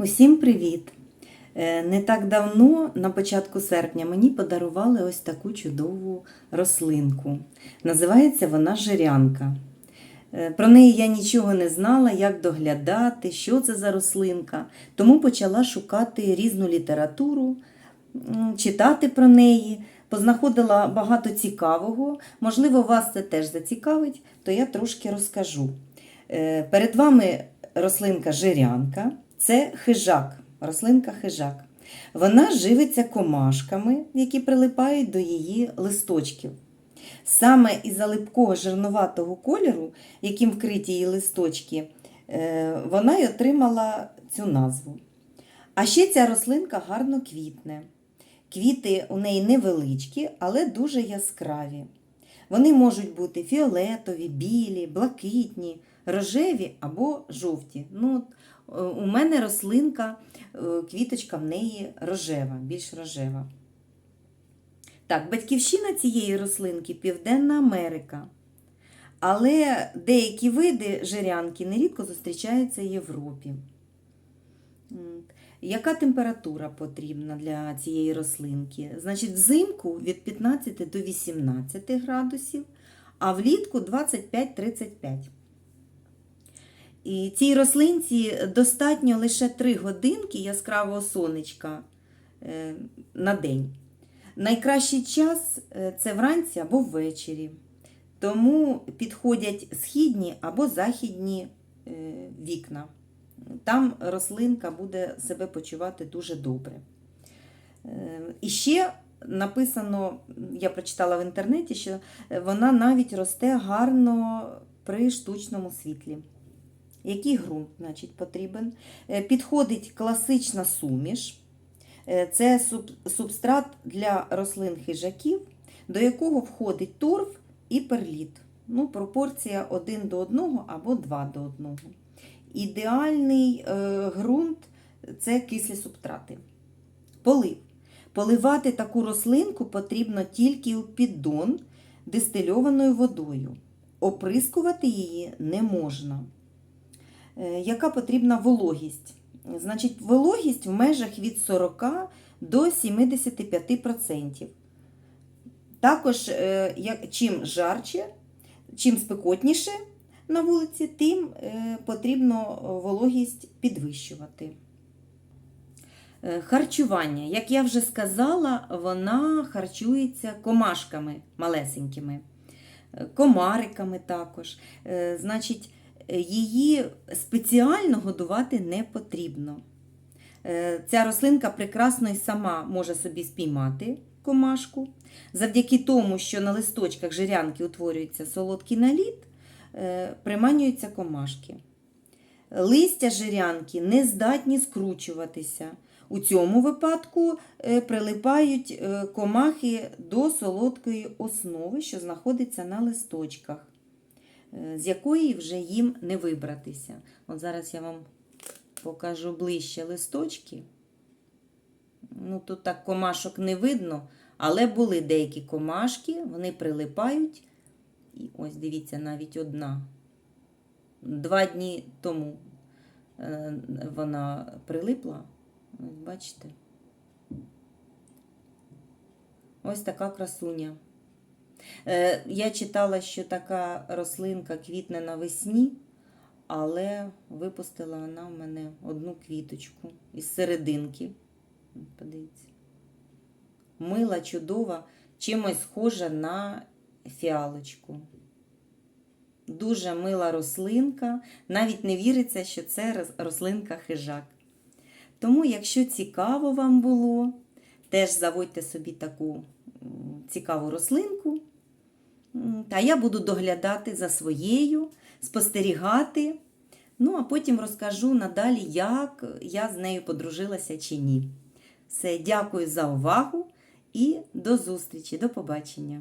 Усім привіт! Е, Не так давно, на початку серпня, мені подарували ось таку чудову рослинку. Називається вона жирянка. Е, Про неї я нічого не знала, як доглядати, що це за рослинка, тому почала шукати різну літературу, читати про неї. Познаходила багато цікавого. Можливо, вас це теж зацікавить, то я трошки розкажу. Е, Перед вами рослинка жирянка, це хижак, рослинка хижак. Вона живиться комашками, які прилипають до її листочків. Саме із-за липкого жирноватого кольору, яким вкриті її листочки, е, вона й отримала цю назву. А ще ця рослинка гарно квітне. Квіти у неї невеличкі, але дуже яскраві. Вони можуть бути фіолетові, білі, блакитні, рожеві або жовті. Ну, у мене рослинка, е, квіточка в неї рожева, більш рожева. Так, батьківщина цієї рослинки Південна Америка. Але деякі види жирянки нерідко зустрічаються в Європі. Яка температура потрібна для цієї рослинки? Значить, взимку від 15 до 18 градусів, а влітку 25-35. І цій рослинці достатньо лише 3 годинки яскравого сонечка е, на день. Найкращий час е, це вранці або ввечері. Тому підходять східні або західні е, вікна. Там рослинка буде себе почувати дуже добре. І ще написано, я прочитала в інтернеті, що вона навіть росте гарно при штучному світлі. Який ґрунт значить, потрібен? Е, Підходить класична суміш. Е, Це субстрат для рослин хижаків, до якого входить торф і перліт. Ну, пропорція 1 до 1 або 2 до 1. Ідеальний е, ґрунт це кислі субстрати. Полив. Поливати таку рослинку потрібно тільки у піддон дистильованою водою. Оприскувати її не можна. Е, Яка потрібна вологість? Значить, вологість в межах від 40 до 75%. Також, е, чим жарче, чим спекотніше на вулиці, тим е, потрібно вологість підвищувати. Харчування. Як я вже сказала, вона харчується комашками малесенькими, комариками також. Значить, її спеціально годувати не потрібно. Е, Ця рослинка прекрасно і сама може собі спіймати комашку. Завдяки тому, що на листочках жирянки утворюється солодкий наліт, е, приманюються комашки. Листя жирянки не здатні скручуватися. У цьому випадку е, прилипають комахи до солодкої основи, що знаходиться на листочках, з якої вже їм не вибратися. От зараз я вам покажу ближче листочки. Ну, тут так комашок не видно, але були деякі комашки, вони прилипають. І ось дивіться, навіть одна. Два дні тому е, вона прилипла. Ось бачите? Ось така красуня. Е, Я читала, що така рослинка квітне навесні, але випустила вона в мене одну квіточку із серединки. Подивіться. Мила, чудова, чимось схожа на фіалочку. Дуже мила рослинка. Навіть не віриться, що це рослинка хижак. Тому, якщо цікаво вам було, теж заводьте собі таку цікаву рослинку. Та я буду доглядати за своєю, спостерігати. Ну, а потім розкажу надалі, як я з нею подружилася чи ні. Все, дякую за увагу і до зустрічі, до побачення.